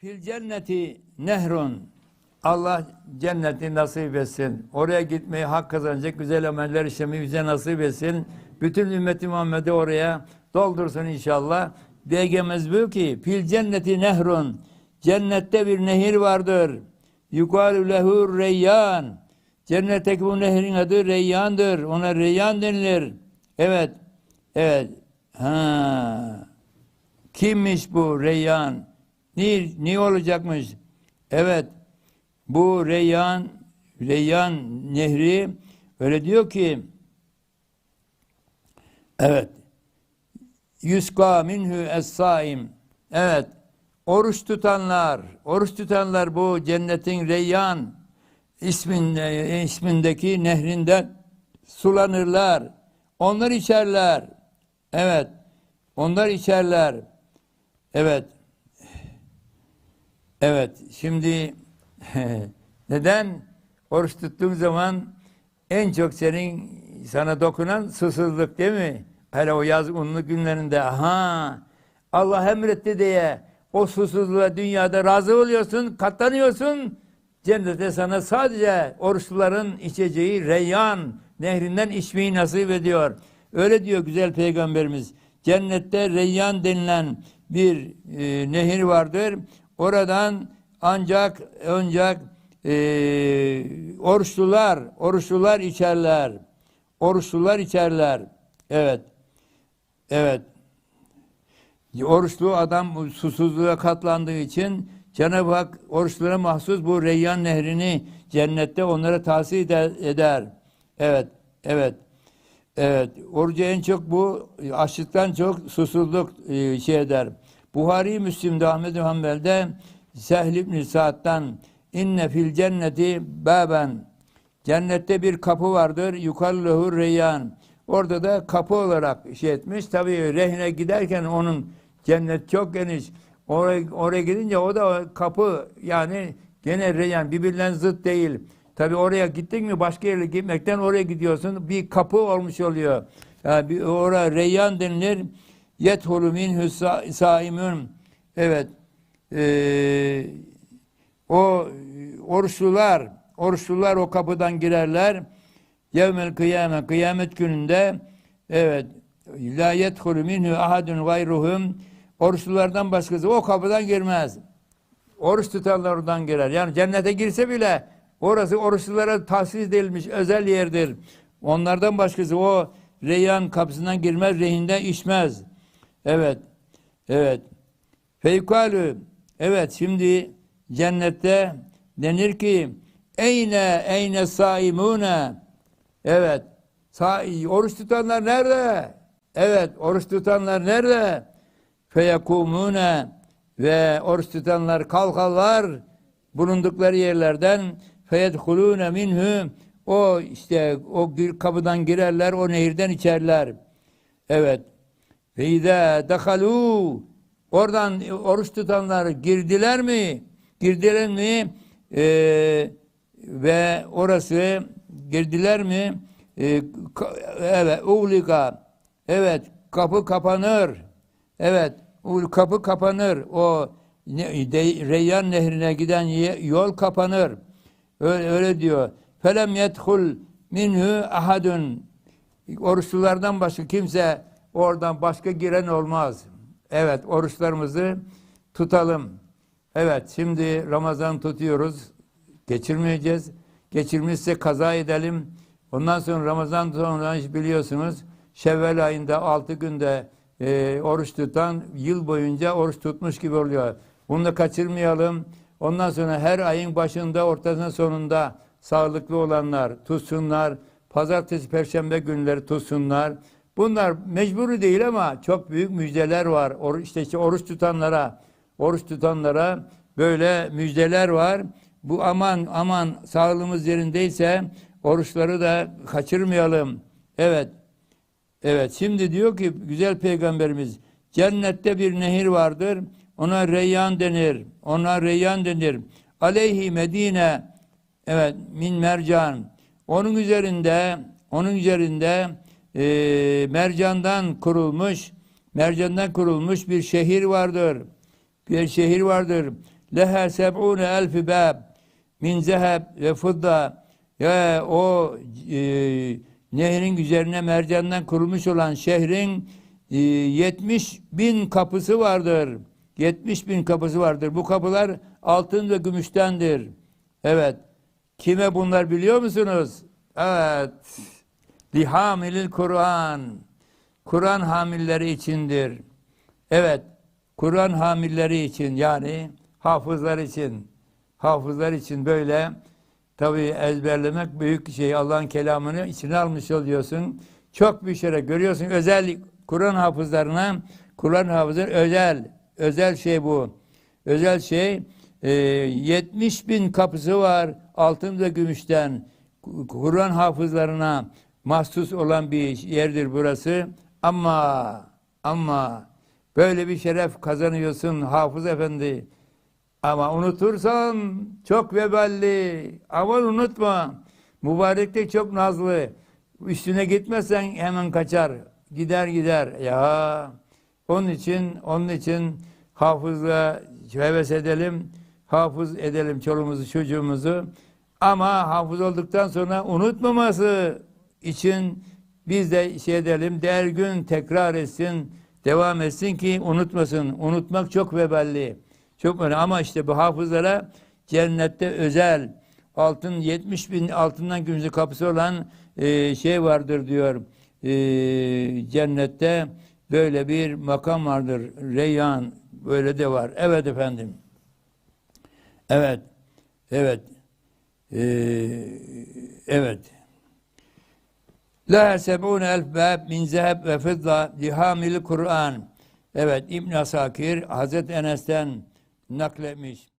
Fil cenneti nehrun. Allah cenneti nasip etsin. Oraya gitmeyi hak kazanacak güzel ameller işlemeyi bize nasip etsin. Bütün ümmeti Muhammed'i oraya doldursun inşallah. Beygemiz bu ki fil cenneti nehrun. Cennette bir nehir vardır. Yukarı lehu reyyan. Cennetteki bu nehrin adı Reyyan'dır. Ona Reyyan denilir. Evet. Evet. Ha. Kimmiş bu Reyyan? Niye, niye olacakmış? Evet. Bu Reyyan, Reyyan Nehri öyle diyor ki evet Yuska minhu es-saim evet oruç tutanlar oruç tutanlar bu cennetin Reyyan isminde, ismindeki nehrinden sulanırlar. Onlar içerler. Evet. Onlar içerler. Evet. Evet. Şimdi neden oruç tuttuğun zaman en çok senin sana dokunan susuzluk değil mi? Hele o yaz unlu günlerinde aha Allah emretti diye o susuzluğa dünyada razı oluyorsun, katlanıyorsun. Cennete sana sadece oruçluların içeceği Reyyan nehrinden içmeyi nasip ediyor. Öyle diyor güzel peygamberimiz. Cennette Reyyan denilen bir e, nehir vardır. Oradan ancak ancak e, oruçlular, oruçlular içerler. Oruçlular içerler. Evet. Evet. Oruçlu adam susuzluğa katlandığı için Cenab-ı Hak oruçlulara mahsus bu Reyyan nehrini cennette onlara tahsis eder. Evet, evet. Evet, orucu en çok bu açlıktan çok susuzluk e, şey eder. Buhari Müslim'de Ahmed Hanbel'de Sehl ibn Sa'd'dan inne fil cenneti baben. Cennette bir kapı vardır yukallehu reyyan. Orada da kapı olarak şey etmiş. Tabii rehine giderken onun cennet çok geniş. Oraya, oraya gidince o da kapı yani gene reyyan birbirinden zıt değil. Tabii oraya gittin mi başka yere gitmekten oraya gidiyorsun. Bir kapı olmuş oluyor. Yani bir, oraya reyyan denilir yethulu minhü sa- saimun evet ee, o oruçlular oruçlular o kapıdan girerler yevmel kıyame kıyamet gününde evet la yedhulu minhu ahadun gayruhum oruçlulardan başkası o kapıdan girmez. Oruç tutanlar oradan girer. Yani cennete girse bile orası oruçlulara tahsis edilmiş özel yerdir. Onlardan başkası o reyyan kapısından girmez, rehinde içmez. Evet. Evet. Feykalü Evet şimdi cennette denir ki eyne eyne saimune Evet. Sa oruç tutanlar nerede? Evet, oruç tutanlar nerede? Feyekumune ve oruç tutanlar kalkarlar bulundukları yerlerden feyedhulune minhu o işte o kapıdan girerler, o nehirden içerler. Evet. Ve izâ dehalû oradan oruç tutanlar girdiler mi? Girdiler mi? Ee, ve orası girdiler mi? Ee, evet, uğlika. Evet, kapı kapanır. Evet, kapı kapanır. O Reyyan nehrine giden yol kapanır. Öyle, öyle diyor. Felem yedhul minhu ahadun. Oruçlulardan başka kimse oradan başka giren olmaz. Evet, oruçlarımızı tutalım. Evet, şimdi Ramazan tutuyoruz. Geçirmeyeceğiz. Geçirmişse kaza edelim. Ondan sonra Ramazan sonra biliyorsunuz Şevval ayında 6 günde e, oruç tutan yıl boyunca oruç tutmuş gibi oluyor. Bunu da kaçırmayalım. Ondan sonra her ayın başında, ortasında, sonunda sağlıklı olanlar tutsunlar. Pazartesi, perşembe günleri tutsunlar. Bunlar mecburi değil ama çok büyük müjdeler var. Or, işte, işte oruç tutanlara, oruç tutanlara böyle müjdeler var. Bu aman aman sağlığımız yerindeyse oruçları da kaçırmayalım. Evet. Evet şimdi diyor ki güzel peygamberimiz cennette bir nehir vardır. Ona Reyyan denir. Ona Reyyan denir. Aleyhi Medine evet min mercan. Onun üzerinde onun üzerinde e, mercandan kurulmuş mercandan kurulmuş bir şehir vardır. Bir şehir vardır. leha seb'une elfi bab min zeheb ve fudda ya o e, nehrin üzerine mercandan kurulmuş olan şehrin e, 70 bin kapısı vardır. 70 bin kapısı vardır. Bu kapılar altın ve gümüştendir. Evet. Kime bunlar biliyor musunuz? Evet. Lihamilil Kur'an. Kur'an hamilleri içindir. Evet. Kur'an hamilleri için yani hafızlar için. Hafızlar için böyle tabii ezberlemek büyük şey. Allah'ın kelamını içine almış oluyorsun. Çok bir şey görüyorsun. Özel Kur'an hafızlarına Kur'an hafızlar özel özel şey bu. Özel şey e, 70 bin kapısı var altın ve gümüşten. Kur'an hafızlarına mahsus olan bir yerdir burası. Ama ama böyle bir şeref kazanıyorsun Hafız Efendi. Ama unutursan çok veballi. Aman unutma. Mübareklik çok nazlı. Üstüne gitmezsen hemen kaçar. Gider gider. Ya onun için onun için hafızla heves edelim. Hafız edelim çoluğumuzu çocuğumuzu. Ama hafız olduktan sonra unutmaması için biz de şey edelim. Der gün tekrar etsin. Devam etsin ki unutmasın. Unutmak çok veballi. Çok önemli ama işte bu hafızlara cennette özel altın 70 bin altından gümüşü kapısı olan e, şey vardır diyor. E, cennette böyle bir makam vardır. Reyyan böyle de var. Evet efendim. Evet. Evet. E, evet. La seb'une elf bab min zeheb ve fidda lihamil Kur'an. Evet İbn Asakir Hazreti Enes'ten nakletmiş.